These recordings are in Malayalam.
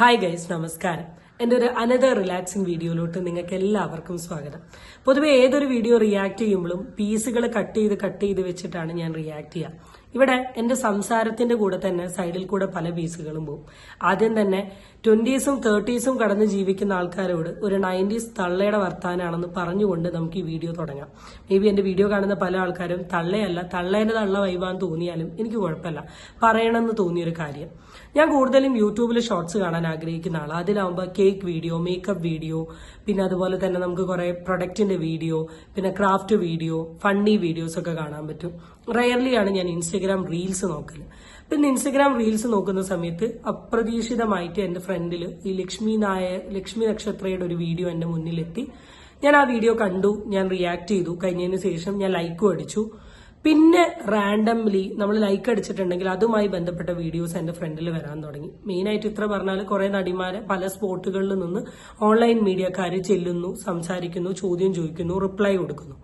ഹായ് ഗൈസ് നമസ്കാരം. എന്റെ ഒരു അനദർ റിലാക്സിങ് വീഡിയോയിലോട്ട് നിങ്ങൾക്ക് എല്ലാവർക്കും സ്വാഗതം. പൊതുവെ ഏതൊരു വീഡിയോ റിയാക്ട് ചെയ്യുമ്പോഴും പീസുകൾ കട്ട് ചെയ്ത് കട്ട് ചെയ്ത് വെച്ചിട്ടാണ് ഞാൻ റിയാക്ട് ചെയ്യുക. ഇവിടെ എന്റെ സംസാരത്തിന്റെ കൂടെ തന്നെ സൈഡിൽ കൂടെ പല പീസുകളും പോകും ആദ്യം തന്നെ ട്വന്റീസും തേർട്ടീസും കടന്ന് ജീവിക്കുന്ന ആൾക്കാരോട് ഒരു നയന്റീസ് തള്ളയുടെ വർത്താനാണെന്ന് പറഞ്ഞുകൊണ്ട് നമുക്ക് ഈ വീഡിയോ തുടങ്ങാം. മേ ബി എന്റെ വീഡിയോ കാണുന്ന പല ആൾക്കാരും തള്ളയല്ല തള്ളേന്റെ തള്ള വൈവാന്ന് തോന്നിയാലും എനിക്ക് കുഴപ്പമില്ല. പറയണമെന്ന് തോന്നിയൊരു കാര്യം. ഞാൻ കൂടുതലും യൂട്യൂബിൽ ഷോർട്സ് കാണാൻ ആഗ്രഹിക്കുന്ന ആളാണ് അതിലാവുമ്പോൾ കേക്ക് വീഡിയോ മേക്കപ്പ് വീഡിയോ പിന്നെ അതുപോലെ തന്നെ നമുക്ക് കുറെ പ്രൊഡക്റ്റിന്റെ വീഡിയോ പിന്നെ ക്രാഫ്റ്റ് വീഡിയോ ഫണ്ണി വീഡിയോസ് ഒക്കെ കാണാൻ പറ്റും. റയർലി ആണ് ഞാൻ ഇൻസ്റ്റഗ്രാം റീൽസ് നോക്കൽ. പിന്നെ ഇൻസ്റ്റഗ്രാം റീൽസ് നോക്കുന്ന സമയത്ത് അപ്രതീക്ഷിതമായിട്ട് എന്റെ ഫ്രണ്ടിൽ ഈ ലക്ഷ്മി നായർ ലക്ഷ്മി നക്ഷത്രയുടെ ഒരു വീഡിയോ എന്റെ മുന്നിലെത്തി. ഞാൻ ആ വീഡിയോ കണ്ടു ഞാൻ റിയാക്ട് ചെയ്തു. കഴിഞ്ഞതിന് ശേഷം ഞാൻ ലൈക്കും അടിച്ചു. പിന്നെ റാൻഡംലി നമ്മൾ ലൈക്ക് അടിച്ചിട്ടുണ്ടെങ്കിൽ അതുമായി ബന്ധപ്പെട്ട വീഡിയോസ് എന്റെ ഫ്രണ്ടിൽ വരാൻ തുടങ്ങി. മെയിനായിട്ട് ഇത്ര പറഞ്ഞാൽ കുറെ നടിമാരെ പല സ്പോട്ടുകളിൽ നിന്ന് ഓൺലൈൻ മീഡിയക്കാർ ചെല്ലുന്നു സംസാരിക്കുന്നു ചോദ്യം ചോദിക്കുന്നു റിപ്ലൈ കൊടുക്കുന്നു.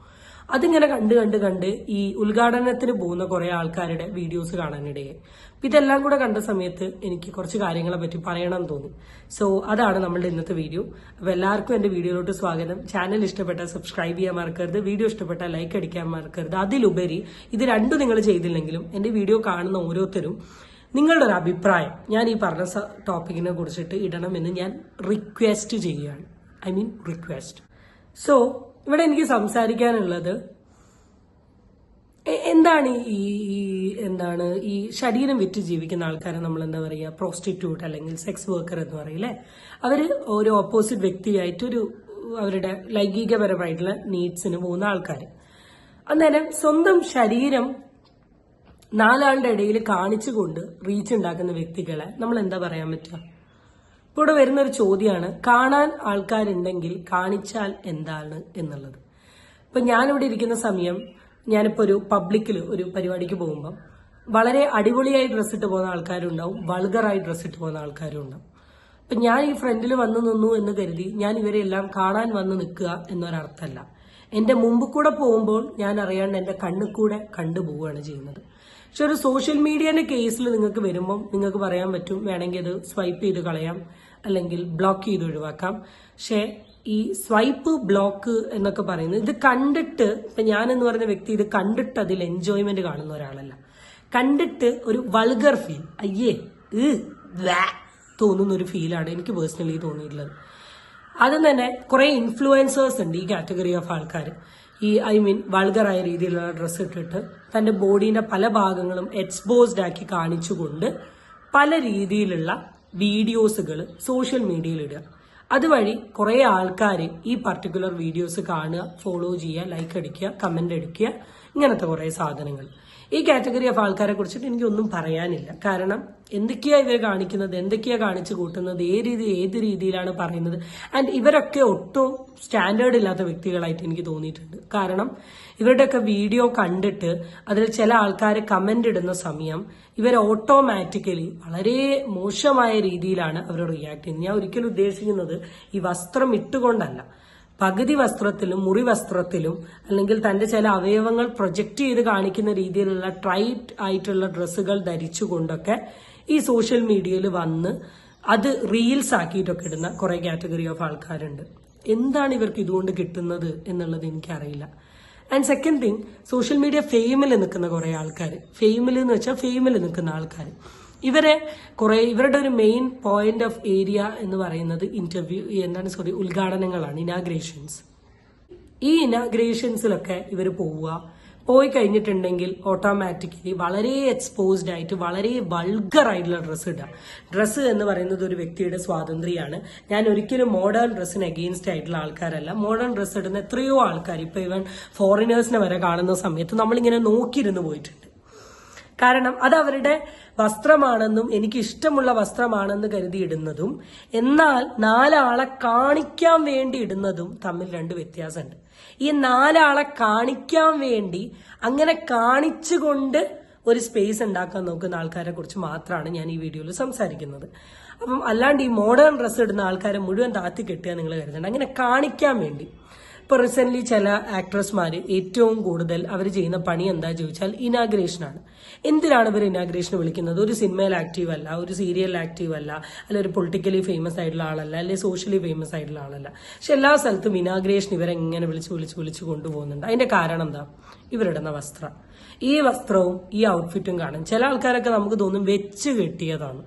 അതിങ്ങനെ കണ്ട് കണ്ട് കണ്ട് ഈ ഉദ്ഘാടനത്തിന് പോകുന്ന കുറെ ആൾക്കാരുടെ വീഡിയോസ് കാണാനിടയായി അപ്പൊ ഇതെല്ലാം കൂടെ കണ്ട സമയത്ത് എനിക്ക് കുറച്ച് കാര്യങ്ങളെ പറ്റി പറയണം തോന്നി. സോ അതാണ് നമ്മളുടെ ഇന്നത്തെ വീഡിയോ. അപ്പൊ എല്ലാവർക്കും എന്റെ വീഡിയോയിലോട്ട് സ്വാഗതം. ചാനൽ ഇഷ്ടപ്പെട്ടാൽ സബ്സ്ക്രൈബ് ചെയ്യാൻ മറക്കരുത്. വീഡിയോ ഇഷ്ടപ്പെട്ടാൽ ലൈക്ക് അടിക്കാൻ മറക്കരുത്. അതിലുപരി ഇത് രണ്ടും നിങ്ങൾ ചെയ്തില്ലെങ്കിലും എന്റെ വീഡിയോ കാണുന്ന ഓരോരുത്തരും നിങ്ങളുടെ ഒരു അഭിപ്രായം ഞാൻ ഈ പറഞ്ഞ ടോപ്പിക്കിനെ കുറിച്ചിട്ട് ഇടണമെന്ന് ഞാൻ റിക്വസ്റ്റ് ചെയ്യുകയാണ്. ഐ മീൻ റിക്വസ്റ്റ് സോ ഇവിടെ എനിക്ക് സംസാരിക്കാനുള്ളത് എന്താണ് ഈ എന്താണ് ഈ ശരീരം വിറ്റ് ജീവിക്കുന്ന ആൾക്കാരെ നമ്മൾ എന്താ പറയുക പ്രോസ്റ്റിറ്റ്യൂട്ട് അല്ലെങ്കിൽ സെക്സ് വർക്കർ എന്ന് പറയില്ലേ അവർ ഒരു ഓപ്പോസിറ്റ് വ്യക്തിയായിട്ട് ഒരു അവരുടെ ലൈംഗികപരമായിട്ടുള്ള നീഡ്സിന് പോകുന്ന ആൾക്കാർ അന്നേരം സ്വന്തം ശരീരം നാലാളുടെ ഇടയിൽ കാണിച്ചുകൊണ്ട് റീച്ച് ഉണ്ടാക്കുന്ന വ്യക്തികളെ നമ്മൾ എന്താ പറയാൻ പറ്റുക? ഇവിടെ വരുന്ന ഒരു ചോദ്യമാണ് കാണാൻ ആൾക്കാരുണ്ടെങ്കിൽ കാണിച്ചാൽ എന്താണ് എന്നുള്ളത്. ഇപ്പൊ ഞാനിവിടെ ഇരിക്കുന്ന സമയം ഞാനിപ്പോ ഒരു പബ്ലിക്കിൽ ഒരു പരിപാടിക്ക് പോകുമ്പോൾ വളരെ അടിപൊളിയായി ഡ്രസ്സ് ഇട്ട് പോകുന്ന ആൾക്കാരുണ്ടാവും വൾഗറായി ഡ്രസ്സ് ഇട്ട് പോകുന്ന ആൾക്കാരും ഉണ്ടാവും അപ്പൊ ഞാൻ ഈ ഫ്രണ്ടിൽ വന്നു നിന്നു എന്ന് കരുതി ഞാൻ ഇവരെ എല്ലാം കാണാൻ വന്ന് നിൽക്കുക എന്നൊരർത്ഥമല്ല. എന്റെ മുമ്പ് കൂടെ പോകുമ്പോൾ ഞാൻ അറിയാണ്ട് എന്റെ കണ്ണിൽ കൂടെ കണ്ടു ചെയ്യുന്നത്. പക്ഷെ ഒരു സോഷ്യൽ മീഡിയന്റെ കേസിൽ നിങ്ങൾക്ക് വരുമ്പോൾ നിങ്ങൾക്ക് പറയാൻ പറ്റും വേണമെങ്കിൽ അത് സ്വൈപ്പ് ചെയ്ത് കളയാം. അല്ലെങ്കിൽ ബ്ലോക്ക് ചെയ്ത് ഒഴിവാക്കാം. പക്ഷേ ഈ സ്വൈപ്പ് ബ്ലോക്ക് എന്നൊക്കെ പറയുന്നത് ഇത് കണ്ടിട്ട് ഇപ്പൊ ഞാൻ എന്ന് പറയുന്ന വ്യക്തി ഇത് കണ്ടിട്ട് അതിൽ എൻജോയ്മെന്റ് കാണുന്ന ഒരാളല്ല. കണ്ടിട്ട് ഒരു വൾഗർ ഫീൽ അയ്യേ തോന്നുന്ന ഒരു ഫീലാണ് എനിക്ക് പേഴ്സണലി തോന്നിയിട്ടുള്ളത്. അത് തന്നെ കുറെ ഇൻഫ്ലുവൻസേഴ്സ് ഉണ്ട് ഈ കാറ്റഗറി ഓഫ് ആൾക്കാർ ഈ ഐ മീൻ വൾഗറായ രീതിയിലുള്ള ഡ്രസ്സ് ഇട്ടിട്ട് തന്റെ ബോഡീന്റെ പല ഭാഗങ്ങളും എക്സ്പോസ്ഡ് ആക്കി കാണിച്ചുകൊണ്ട് പല രീതിയിലുള്ള വീഡിയോസുകൾ സോഷ്യൽ മീഡിയയിൽ ഇടുക. അതുവഴി കുറെ ആൾക്കാർ ഈ പർട്ടിക്കുലർ വീഡിയോസ് കാണുക ഫോളോ ചെയ്യുക ലൈക്ക് അടിക്കുക കമന്റ് അടിക്കുക ഇങ്ങനത്തെ കുറേ സാധനങ്ങൾ. ഈ കാറ്റഗറി ഓഫ് ആൾക്കാരെ കുറിച്ചിട്ട് എനിക്കൊന്നും പറയാനില്ല. കാരണം എന്തൊക്കെയാ ഇവർ കാണിക്കുന്നത് എന്തൊക്കെയാ കാണിച്ചു കൂട്ടുന്നത് ഏത് രീതി ഏത് രീതിയിലാണ് പറയുന്നത്. ആൻഡ് ഇവരൊക്കെ ഒട്ടും സ്റ്റാൻഡേർഡ് ഇല്ലാത്ത വ്യക്തികളായിട്ട് എനിക്ക് തോന്നിയിട്ടുണ്ട്. കാരണം ഇവരുടെയൊക്കെ വീഡിയോ കണ്ടിട്ട് അതിൽ ചില ആൾക്കാർ കമന്റ് ഇടുന്ന സമയം ഇവർ ഓട്ടോമാറ്റിക്കലി വളരെ മോശമായ രീതിയിലാണ് അവർ റിയാക്ട് ചെയ്യുന്നത്. ഞാൻ ഒരിക്കലും ഉദ്ദേശിക്കുന്നത് ഈ വസ്ത്രം ഇട്ടുകൊണ്ടല്ല. പകുതി വസ്ത്രത്തിലും മുറി വസ്ത്രത്തിലും അല്ലെങ്കിൽ തന്റെ ചില അവയവങ്ങൾ പ്രൊജക്റ്റ് ചെയ്ത് കാണിക്കുന്ന രീതിയിലുള്ള ട്രൈറ്റ് ആയിട്ടുള്ള ഡ്രസ്സുകൾ ധരിച്ചുകൊണ്ടൊക്കെ ഈ സോഷ്യൽ മീഡിയയിൽ വന്ന് അത് റീൽസ് ആക്കിയിട്ടൊക്കെ ഇടുന്ന കുറെ കാറ്റഗറി ഓഫ് ആൾക്കാരുണ്ട്. എന്താണ് ഇവർക്ക് ഇതുകൊണ്ട് കിട്ടുന്നത് എന്നുള്ളത് എനിക്കറിയില്ല. And second thing social media ഫെയിമിൽ നിൽക്കുന്ന കുറെ ആൾക്കാർ ഫെയിമിൽ എന്ന് വെച്ചാൽ ഫെയിമിൽ നിൽക്കുന്ന ആൾക്കാർ ഇവരെ കുറെ ഇവരുടെ ഒരു മെയിൻ പോയിന്റ് ഓഫ് ഏരിയ എന്ന് പറയുന്നത് ഇന്റർവ്യൂ എന്താണ് സോറി ഉദ്ഘാടനങ്ങളാണ് ഇനാഗ്രേഷൻസ് ഈ ഇനാഗ്രേഷൻസിലൊക്കെ ഇവർ പോവുക. പോയി കഴിഞ്ഞിട്ടുണ്ടെങ്കിൽ ഓട്ടോമാറ്റിക്കലി വളരെ എക്സ്പോസ്ഡ് ആയിട്ട് വളരെ വൾഗർ ആയിട്ടുള്ള ഡ്രസ്സ് ഇടുക. ഡ്രസ്സ് എന്ന് പറയുന്നത് ഒരു വ്യക്തിയുടെ സ്വാതന്ത്ര്യമാണ്. ഞാൻ ഒരിക്കലും മോഡേൺ ഡ്രസ്സിന് അഗെയിൻസ്റ്റ് ആയിട്ടുള്ള ആൾക്കാരല്ല. മോഡേൺ ഡ്രസ്സ് ഇടുന്ന എത്രയോ ആൾക്കാർ ഇപ്പൊ ഇവൻ ഫോറിനേഴ്സിനെ വരെ കാണുന്ന സമയത്ത് നമ്മളിങ്ങനെ നോക്കിയിരുന്ന് പോയിട്ടുണ്ട്. കാരണം അത് അവരുടെ വസ്ത്രമാണെന്നും എനിക്ക് ഇഷ്ടമുള്ള വസ്ത്രമാണെന്ന് കരുതി ഇടുന്നതും എന്നാൽ നാലാളെ കാണിക്കാൻ വേണ്ടി ഇടുന്നതും തമ്മിൽ രണ്ട് വ്യത്യാസമുണ്ട്. ഈ നാലാളെ കാണിക്കാൻ വേണ്ടി അങ്ങനെ കാണിച്ചുകൊണ്ട് ഒരു സ്പേസ് ഉണ്ടാക്കാൻ നോക്കുന്ന ആൾക്കാരെ കുറിച്ച് മാത്രമാണ് ഞാൻ ഈ വീഡിയോയിൽ സംസാരിക്കുന്നത്. അപ്പം അല്ലാണ്ട് ഈ മോഡേൺ ഡ്രസ്സ് ഇടുന്ന ആൾക്കാരെ മുഴുവൻ താത്തി കെട്ടുക നിങ്ങൾ കരുതണ്ട. അങ്ങനെ കാണിക്കാൻ വേണ്ടി. ഇപ്പൊ റീസെന്റ് ചില ആക്ട്രസ്മാര് ഏറ്റവും കൂടുതൽ അവർ ചെയ്യുന്ന പണി എന്താ ചോദിച്ചാൽ ഇനാഗ്രേഷൻ ആണ്. എന്തിനാണ് ഇവർ ഇനാഗ്രേഷൻ വിളിക്കുന്നത്? ഒരു സിനിമയിൽ ആക്റ്റീവ് അല്ല ഒരു സീരിയൽ ആക്റ്റീവ് അല്ല അല്ല ഒരു പൊളിറ്റിക്കലി ഫേമസ് ആയിട്ടുള്ള ആളല്ല അല്ലെ സോഷ്യലി ഫേമസ് ആയിട്ടുള്ള ആളല്ല. പക്ഷെ എല്ലാ സ്ഥലത്തും ഇനാഗ്രേഷൻ ഇവരെങ്ങനെ വിളിച്ച് വിളിച്ച് വിളിച്ച് കൊണ്ടുപോകുന്നുണ്ട്. അതിന്റെ കാരണം എന്താ? ഇവരിടുന്ന വസ്ത്രം. ഈ വസ്ത്രവും ഈ ഔട്ട്ഫിറ്റും കാണും. ചില ആൾക്കാരൊക്കെ നമുക്ക് തോന്നും വെച്ച് കെട്ടിയതാണ്.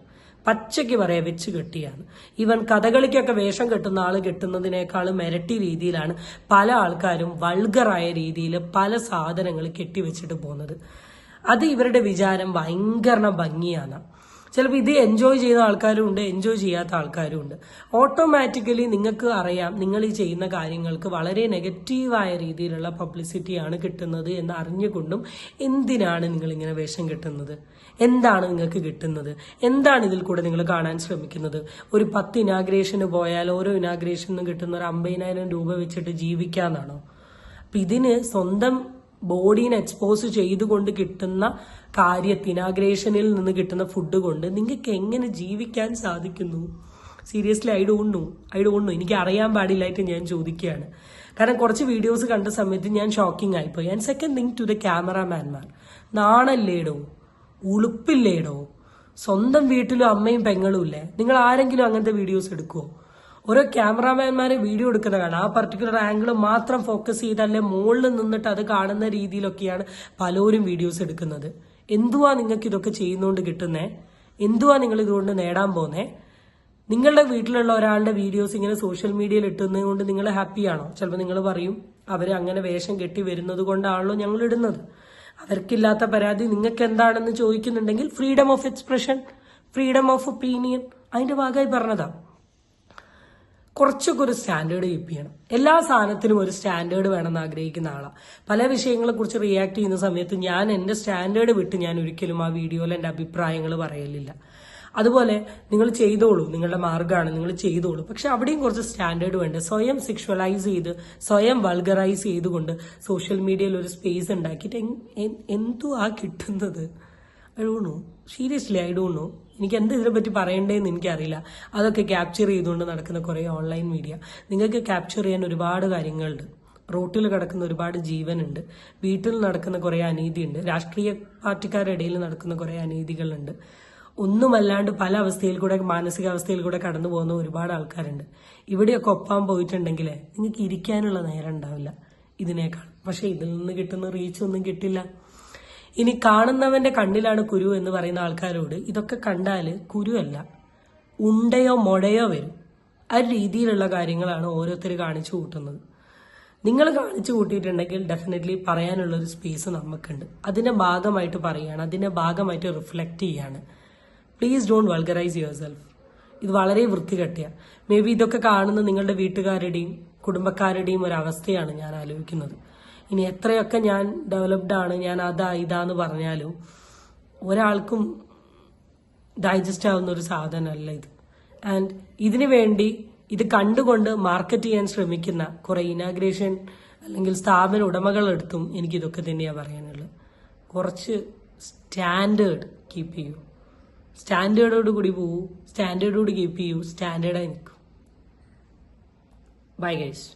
പച്ചയ്ക്ക് വരെ വെച്ച് കെട്ടിയാണ്. ഇവൻ കഥകളിക്കൊക്കെ വേഷം കെട്ടുന്ന ആൾ കെട്ടുന്നതിനേക്കാളും ഇരട്ടി രീതിയിലാണ് പല ആൾക്കാരും വൾഗറായ രീതിയിൽ പല സാധനങ്ങൾ കെട്ടിവെച്ചിട്ട് പോകുന്നത്. അത് ഇവരുടെ വിചാരം ഭയങ്കര ഭംഗിയാണ്. ചിലപ്പോൾ ഇത് എൻജോയ് ചെയ്യുന്ന ആൾക്കാരും ഉണ്ട് എൻജോയ് ചെയ്യാത്ത ആൾക്കാരും ഉണ്ട്. ഓട്ടോമാറ്റിക്കലി നിങ്ങൾക്ക് അറിയാം നിങ്ങൾ ഈ ചെയ്യുന്ന കാര്യങ്ങൾക്ക് വളരെ നെഗറ്റീവായ രീതിയിലുള്ള പബ്ലിസിറ്റിയാണ് കിട്ടുന്നത് എന്ന് അറിഞ്ഞുകൊണ്ടും എന്തിനാണ് നിങ്ങളിങ്ങനെ വേഷം കെട്ടുന്നത്? എന്താണ് നിങ്ങൾക്ക് കിട്ടുന്നത്? എന്താണ് ഇതിൽ കൂടെ നിങ്ങൾ കാണാൻ ശ്രമിക്കുന്നത്? ഒരു പത്ത് ഇനാഗ്രേഷന് പോയാൽ ഓരോ ഇനാഗ്രേഷനും കിട്ടുന്ന ഒരു അമ്പതിനായിരം രൂപ വെച്ചിട്ട് ജീവിക്കാന്നാണോ? അപ്പൊ ഇതിന് സ്വന്തം ബോഡീനെ എക്സ്പോസ് ചെയ്തുകൊണ്ട് കിട്ടുന്ന കാര്യത്തിന് നിന്ന് കിട്ടുന്ന ഫുഡ് കൊണ്ട് നിങ്ങൾക്ക് എങ്ങനെ ജീവിക്കാൻ സാധിക്കുന്നു? Seriously I don't know I don't know എനിക്ക് അറിയാൻ പാടില്ലായിട്ട് ഞാൻ ചോദിക്കുകയാണ്. കാരണം കുറച്ച് വീഡിയോസ് കണ്ട സമയത്ത് ഞാൻ ഷോക്കിംഗ് ആയിപ്പോയി. And second thing to the ക്യാമറാമാൻമാർ നാണല്ലേടോ? ഉളുപ്പില്ലേടോ? സ്വന്തം വീട്ടിലും അമ്മയും പെങ്ങളും ഇല്ലേ? നിങ്ങൾ ആരെങ്കിലും അങ്ങനത്തെ വീഡിയോസ് എടുക്കുമോ ഓരോ ക്യാമറാമാൻമാരെ വീഡിയോ എടുക്കുന്ന കാണാം. ആ പർട്ടിക്കുലർ ആംഗിൾ മാത്രം ഫോക്കസ് ചെയ്തല്ലേ മുകളിൽ നിന്നിട്ട് അത് കാണുന്ന രീതിയിലൊക്കെയാണ് പലരും വീഡിയോസ് എടുക്കുന്നത്. എന്തുവാ നിങ്ങൾക്ക് ഇതൊക്കെ ചെയ്യുന്നതുകൊണ്ട് കിട്ടുന്നേ? എന്തുവാ നിങ്ങൾ ഇതുകൊണ്ട് നേടാൻ പോകുന്നേ നിങ്ങളുടെ വീട്ടിലുള്ള ഒരാളുടെ വീഡിയോസ് ഇങ്ങനെ സോഷ്യൽ മീഡിയയിൽ ഇട്ടുന്നത് കൊണ്ട് നിങ്ങൾ ഹാപ്പിയാണോ ചിലപ്പോൾ നിങ്ങൾ പറയും അവർ അങ്ങനെ വേഷം കെട്ടി വരുന്നത് കൊണ്ടാണല്ലോ ഞങ്ങൾ ഇടുന്നത്. അവർക്കില്ലാത്ത പരാതി നിങ്ങൾക്ക് എന്താണെന്ന് ചോദിക്കുന്നുണ്ടെങ്കിൽ freedom of expression freedom of opinion അതിന്റെ ഭാഗമായി പറഞ്ഞതാ. കുറച്ചൊക്കെ ഒരു സ്റ്റാൻഡേർഡ് കീപ്പ് ചെയ്യണം. എല്ലാ സാധനത്തിനും ഒരു സ്റ്റാൻഡേർഡ് വേണമെന്ന് ആഗ്രഹിക്കുന്ന ആളാണ് പല വിഷയങ്ങളെ കുറിച്ച് റിയാക്ട് ചെയ്യുന്ന സമയത്ത് ഞാൻ എന്റെ സ്റ്റാൻഡേർഡ് വിട്ട് ഞാൻ ഒരിക്കലും ആ വീഡിയോയിൽ എന്റെ അഭിപ്രായങ്ങൾ പറയലില്ല. അതുപോലെ നിങ്ങൾ ചെയ്തോളൂ നിങ്ങളുടെ മാർഗമാണ് നിങ്ങൾ ചെയ്തോളൂ. പക്ഷെ അവിടെയും കുറച്ച് സ്റ്റാൻഡേർഡ് വേണ്ട. സ്വയം സെക്ഷുവലൈസ് ചെയ്ത് സ്വയം വൾഗറൈസ് ചെയ്തുകൊണ്ട് സോഷ്യൽ മീഡിയയിൽ ഒരു സ്പേസ് ഉണ്ടാക്കിയിട്ട് എന്തോ ആ കിട്ടുന്നത്? I don't know seriously I don't know എനിക്ക് എന്ത് ഇതിനെപ്പറ്റി പറയണ്ടേന്ന് എനിക്കറിയില്ല. അതൊക്കെ ക്യാപ്ചർ ചെയ്തുകൊണ്ട് നടക്കുന്ന കുറേ ഓൺലൈൻ മീഡിയ നിങ്ങൾക്ക് ക്യാപ്ചർ ചെയ്യാൻ ഒരുപാട് കാര്യങ്ങളുണ്ട്. റോട്ടിൽ കിടക്കുന്ന ഒരുപാട് ജീവനുണ്ട്. വീട്ടിൽ നടക്കുന്ന കുറേ അനീതിയുണ്ട്. രാഷ്ട്രീയ പാർട്ടിക്കാരുടെ ഇടയിൽ നടക്കുന്ന കുറേ അനീതികളുണ്ട്. ഒന്നുമല്ലാണ്ട് പല അവസ്ഥയിൽ കൂടെ മാനസികാവസ്ഥയിൽ കൂടെ കടന്നു പോകുന്ന ഒരുപാട് ആൾക്കാരുണ്ട്. ഇവിടെയൊക്കെ ഒപ്പാൻ പോയിട്ടുണ്ടെങ്കിൽ നിങ്ങൾക്ക് ഇരിക്കാനുള്ള നേരം ഉണ്ടാവില്ല ഇതിനേക്കാൾ. പക്ഷെ ഇതിൽ നിന്ന് കിട്ടുന്ന റീച്ച് ഒന്നും കിട്ടില്ല. ഇനി കാണുന്നവന്റെ കണ്ണിലാണ് കുരു എന്ന് പറയുന്ന ആൾക്കാരോട് ഇതൊക്കെ കണ്ടാൽ കുരുവല്ല ഉണ്ടയോ മൊടയോ വരും. ആ രീതിയിലുള്ള കാര്യങ്ങളാണ് ഓരോരുത്തർ കാണിച്ചു കൂട്ടുന്നത്. നിങ്ങൾ കാണിച്ചു കൂട്ടിയിട്ടുണ്ടെങ്കിൽ ഡെഫിനറ്റ്ലി പറയാനുള്ള ഒരു സ്പേസ് നമുക്കുണ്ട് അതിന്റെ ഭാഗമായിട്ട് പറയുകയാണ് അതിന്റെ ഭാഗമായിട്ട് റിഫ്ലക്റ്റ് ചെയ്യാണ്. Please don't vulgarise your yourself വളരെ വൃത്തികെട്ടിയ. മേ ബി ഇതൊക്കെ കാണുന്ന നിങ്ങളുടെ വീട്ടുകാരുടെയും കുടുംബക്കാരുടെയും ഒരു അവസ്ഥയാണ് ഞാൻ ആലോചിക്കുന്നത്. ഇനി എത്രയൊക്കെ ഞാൻ ഡെവലപ്ഡ് ആണ് ഞാൻ അതാ ഇതാന്ന് പറഞ്ഞാലും ഒരാൾക്കും ഡൈജസ്റ്റ് ആവുന്ന ഒരു സാധനമല്ല ഇത്. ആൻഡ് ഇതിനു വേണ്ടി ഇത് കണ്ടുകൊണ്ട് മാർക്കറ്റ് ചെയ്യാൻ ശ്രമിക്കുന്ന കുറെ ഇനാഗ്രേഷൻ അല്ലെങ്കിൽ സ്ഥാപന ഉടമകളെടുത്തും എനിക്ക് ഇതൊക്കെ തന്നെയാണ് പറയാനുള്ളത്. കുറച്ച് സ്റ്റാൻഡേർഡ് കീപ്പ് ചെയ്യൂ. സ്റ്റാൻഡേർഡോട് കൂടി പോകൂ സ്റ്റാൻഡേർഡോട് കീപ്പ് ചെയ്യൂ സ്റ്റാൻഡേർഡായി നിൽക്കും. Bye guys